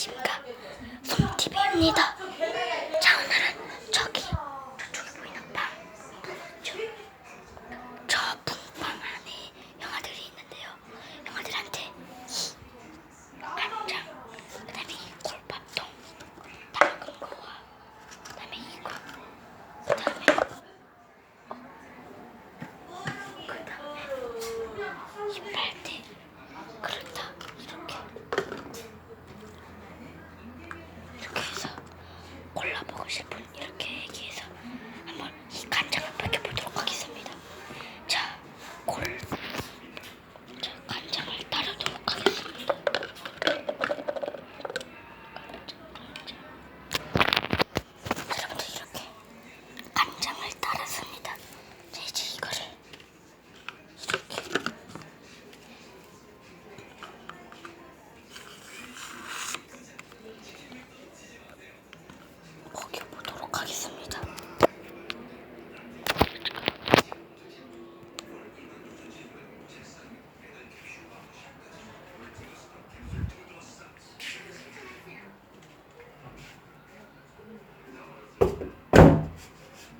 안녕하십니까? 송TV입니다 자 오늘은 저기 저쪽에 보이는 방 저, 저 붕방 안에 영화들이 있는데요 영화들한테 이 간장 그 다음에 이 굴밥통 작은 거와 그 다음에 이거 그 다음에 그 다음에 이 빨대 그렇다 이렇게 이렇게 해서 골라 먹여보도록 하겠습니다.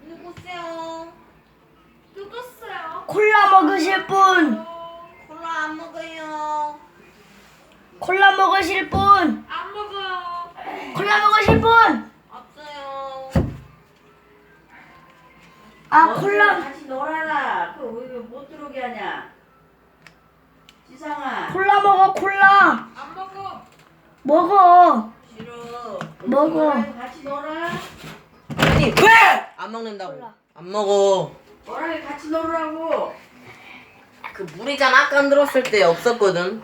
누구세요? 누구세요? 콜라 먹으실 분! 콜라 안 먹어요. 콜라 먹으실 분! 안 먹어요. 콜라 먹으실 분! 아, 콜라, 같이 놀아라. 그왜못 들어오게 하냐? 지상아. 콜라 먹어, 콜라! 안 먹어. 먹어! 싫어. 먹어. 같이 놀아. 아니 왜? 안 먹는다고. 몰라. 안 먹어. 놀아요. 같이 놀으라고. 그 물이잖아. 아까 들었을 때 없었거든.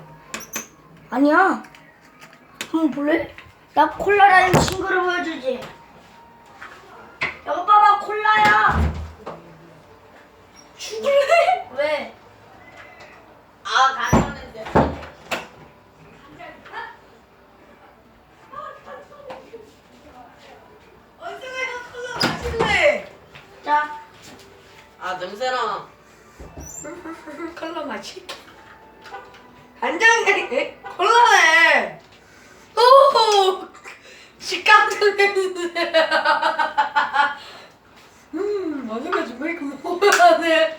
아니야. 한번 볼래? 나 콜라라는 친구를 보여주지. 여보 봐봐, 콜라야! 죽을래? 왜? 아 가져왔는데. 자, 아 냄새나. 콜라 마시. 간장에 콜라네. 오, 식감도 냄새. 음, 맛있어가지고 왜 이렇게 먹어야 돼?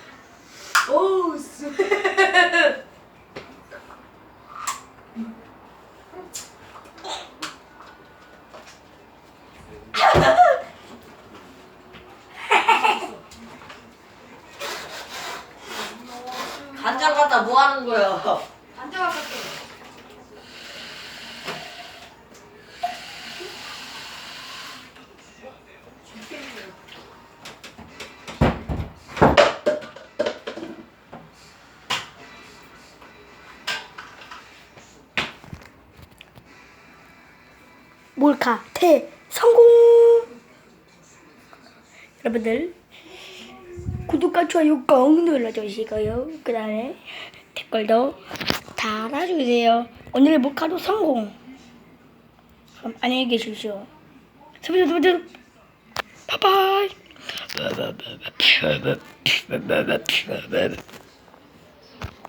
오, 쎄. 간장 갖다 뭐 하는 거야? 앉아가 볼게. 몰카 대 성공. 여러분들 구독과 좋아요 꼭 눌러주시고요. 그 다음에 댓글도 달아주세요. 오늘 몰카도 성공. 그럼 안녕히 계십시오. 여러분들 바이바이.